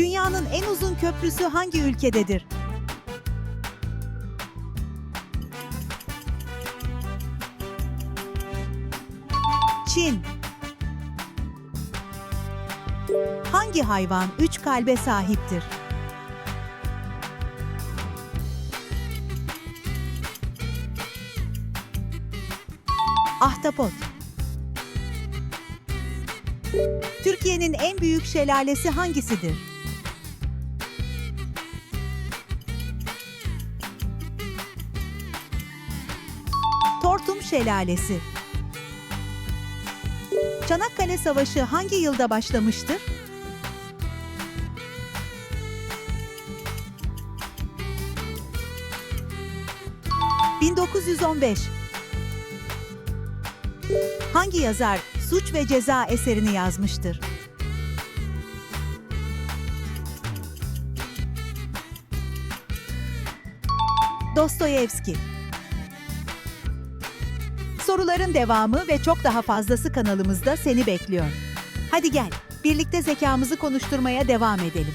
Dünyanın en uzun köprüsü hangi ülkededir? Çin. Hangi hayvan üç kalbe sahiptir? Ahtapot. Türkiye'nin en büyük şelalesi hangisidir? Tortum Şelalesi. Çanakkale Savaşı hangi yılda başlamıştır? ...1915. Hangi yazar Suç ve Ceza eserini yazmıştır? Dostoyevski. Soruların devamı ve çok daha fazlası kanalımızda seni bekliyor. Hadi gel, birlikte zekamızı konuşturmaya devam edelim.